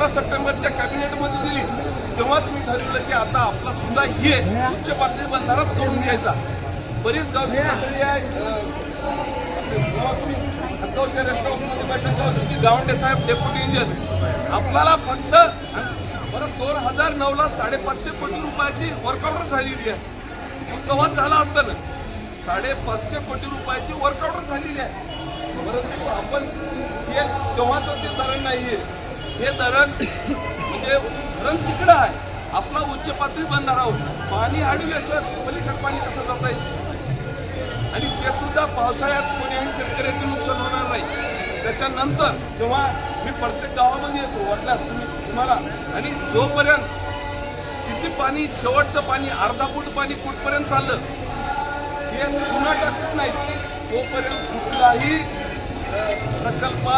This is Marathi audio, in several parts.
सतरा सप्टेंबरच्या कॅबिनेटमध्ये दिली तेव्हाच मी ठरवलं की आता आपला सुद्धा हे उच्च पातळी बंधाराच करून घ्यायचा. बरीच गावची मंडळी आहे तुम्ही बैठक लावली गावंडे साहेब डेप्युटी इंजिनियर आपल्याला फक्त परत दोन हजार नऊला साडेपाचशे कोटी रुपयाची वर्कआउट झालेली आहे. तेव्हाच झाला असतं ना साडेपाचशे कोटी रुपयाची वर्कआउट झालेली आहे. परंतु आपण हे तेव्हाचं ते धरण आहे हे धरण म्हणजे धरण तिकडं आहे. आपला उच्च पातळी बनणार आहोत. पाणी अडविल्याशिवाय पलीकडे पाणी कसं जात आहे? आणि ते सुद्धा पावसाळ्यात कोणीही शेतकऱ्याचे नुकसान होणार नाही. त्याच्यानंतर जेव्हा मी प्रत्येक गावामध्ये येतो वाटल्यास तुम्ही तुम्हाला आणि जोपर्यंत किती पाणी शेवटचं पाणी अर्धा फूट पाणी कुठपर्यंत चाललं हे पुन्हा टाकत नाही तोपर्यंत कुठलाही प्रकल्प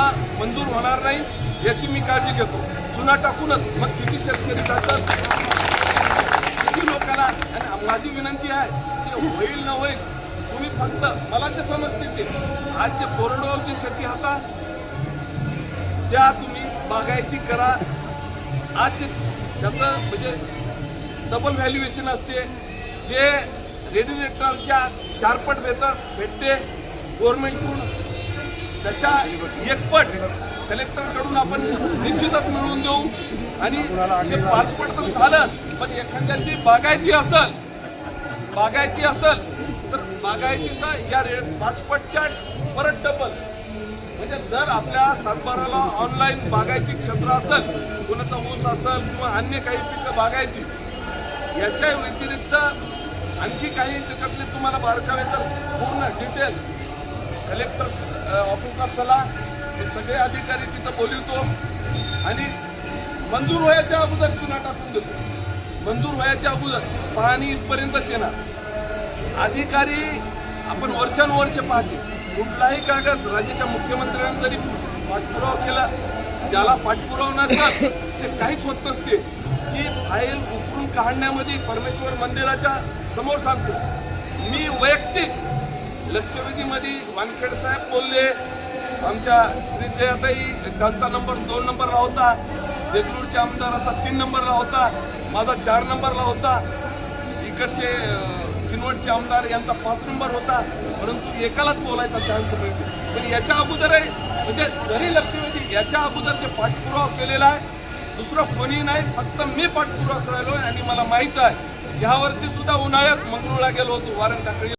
मंजूर होणार नाही. याची मी काळजी घेतो. चुना टाकूनच मग किती शेतकरी जातात? किती लोकांना? आणि माझी विनंती आहे की होईल न होईल तुम्ही फक्त मला जे समजते ते. आज जे कोरडवाची शेती हाता त्या तुम्ही बागायती करा. आज त्याचं म्हणजे डबल व्हॅल्युएशन असते. जे रेग्युलेटरच्या चारपट वेतन भेटते गव्हर्मेंटकडून त्याच्या एकपट कलेक्टरकडून आपण निश्चितच मिळवून देऊ. आणि हे पाचपट तर झालं पण एखाद्याची बागायती असेल बागायती असेल तर बागायतीचा या रे पाचपटच्या परत डबल म्हणजे जर आपल्या सातबाराला ऑनलाईन बागायती क्षेत्र असेल कोणाचा ऊस असेल किंवा अन्य काही पिकं बागायती याच्या व्यतिरिक्त आणखी काही त्याच्यातले तुम्हाला बारकावे तर पूर्ण डिटेल कलेक्टर ऑफिसात चला हे सगळे अधिकारी तिथं बोलवतो आणि मंजूर व्हायच्या अगोदर चुना टाकून देतो. मंजूर व्हायच्या अगोदर पाणी इथपर्यंतच येणार. अधिकारी आपण वर्षानुवर्ष पाहते. कुठलाही कागद राज्याच्या मुख्यमंत्र्यांनी जरी पाठपुरावा केला ज्याला पाठपुरावा नसतात ते काहीच होत नसते. की फाईल उकरून काढण्यामध्ये परमेश्वर मंदिराच्या समोर सांगतो. मी वैयक्तिक लक्षवेधीमध्ये वानखेड साहेब बोलले आमच्या श्रीजयाताई त्यांचा नंबर दोन नंबरला होता. देगलूरच्या आमदाराचा तीन नंबरला होता. माझा चार नंबरला होता. इकडचे किनवटचे आमदार यांचा पाच नंबर होता. परंतु एकालाच बोलायचा चान्स मिळतो. पण याच्या अगोदर आहे म्हणजे जरी लक्षवेधी याच्या अगोदर जे पाठपुरावा केलेला आहे दुसरं कोणी नाही फक्त मी पाठपुरावा करायलो आणि मला माहीत आहे. ह्या सुद्धा उन्हाळ्यात मंगळूरला गेलो होतो वारण टाकळी